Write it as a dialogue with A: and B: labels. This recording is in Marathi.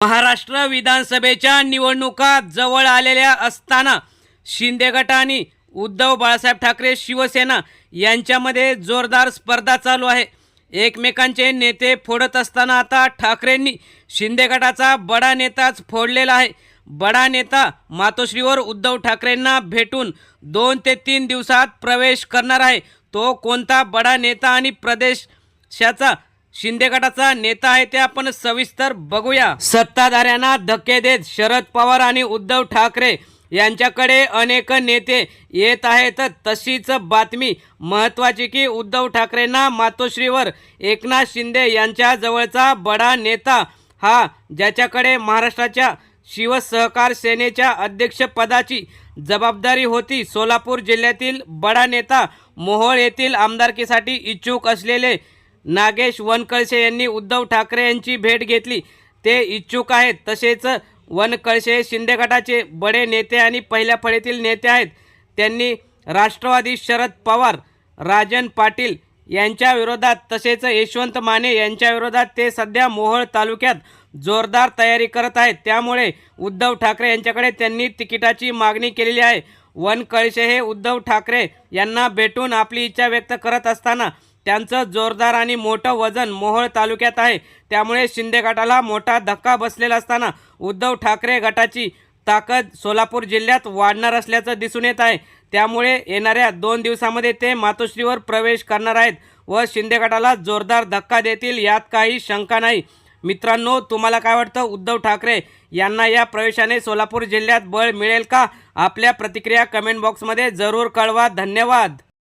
A: महाराष्ट्र विधानसभेच्या निवडणुका जवळ आलेल्या असताना शिंदे गटाने आणि उद्धव बाळासाहेब ठाकरे शिवसेना यांच्यामध्ये जोरदार स्पर्धा चालू आहे. एकमेकांचे नेते फोडत असताना आता ठाकरेंनी शिंदे गटाचा बडा नेताच फोडलेला आहे. बडा नेता मातोश्रीवर उद्धव ठाकरेंना भेटून दोन ते तीन दिवसात प्रवेश करणार आहे. तो कोणता बडा नेता आणि प्रदेशाचा शिंदे गटाचा नेता आहे ते आपण सविस्तर बघूया. सत्ताधाऱ्यांना धक्के देत शरद पवार आणि उद्धव ठाकरे यांच्याकडे अनेक नेते येत आहेत. तशीच बातमी महत्त्वाची की उद्धव ठाकरेंना मातोश्रीवर एकनाथ शिंदे यांच्या जवळचा बडा नेता हा ज्याच्याकडे महाराष्ट्राच्या शिवसहकार सेनेच्या अध्यक्षपदाची जबाबदारी होती सोलापूर जिल्ह्यातील बडा नेता मोहोळ येथील आमदारकीसाठी इच्छुक असलेले नागेश वनकळसे यांनी उद्धव ठाकरे यांची भेट घेतली. ते इच्छुक आहेत. तसेच वनकळसे शिंदे गटाचे बडे नेते आणि पहिल्या फळीतील नेते आहेत. त्यांनी राष्ट्रवादी शरद पवार राजन पाटील यांच्या विरोधात तसेच यशवंत माने यांच्या विरोधात ते सध्या मोहोळ तालुक्यात जोरदार तयारी करत आहेत. त्यामुळे उद्धव ठाकरे यांच्याकडे त्यांनी तिकिटाची मागणी केलेली आहे. वनकळशे हे उद्धव ठाकरे यांना भेटून आपली इच्छा व्यक्त करत असताना त्यांचं जोरदार आणि मोठं वजन मोहोळ तालुक्यात आहे. त्यामुळे शिंदे गटाला मोठा धक्का बसलेला असताना उद्धव ठाकरे गटाची ताकद सोलापूर जिल्ह्यात वाढणार असल्याचं दिसून येत आहे. त्यामुळे येणाऱ्या दोन दिवसामध्ये ते मातोश्रीवर प्रवेश करणार आहेत व शिंदे गटाला जोरदार धक्का देतील यात काही शंका नाही. मित्रांनो तुम्हाला काय वाटतं? उद्धव ठाकरे यांना या प्रवेशाने सोलापूर जिल्ह्यात बळ मिळेल का? आपल्या प्रतिक्रिया कमेंट बॉक्समध्ये जरूर कळवा. धन्यवाद.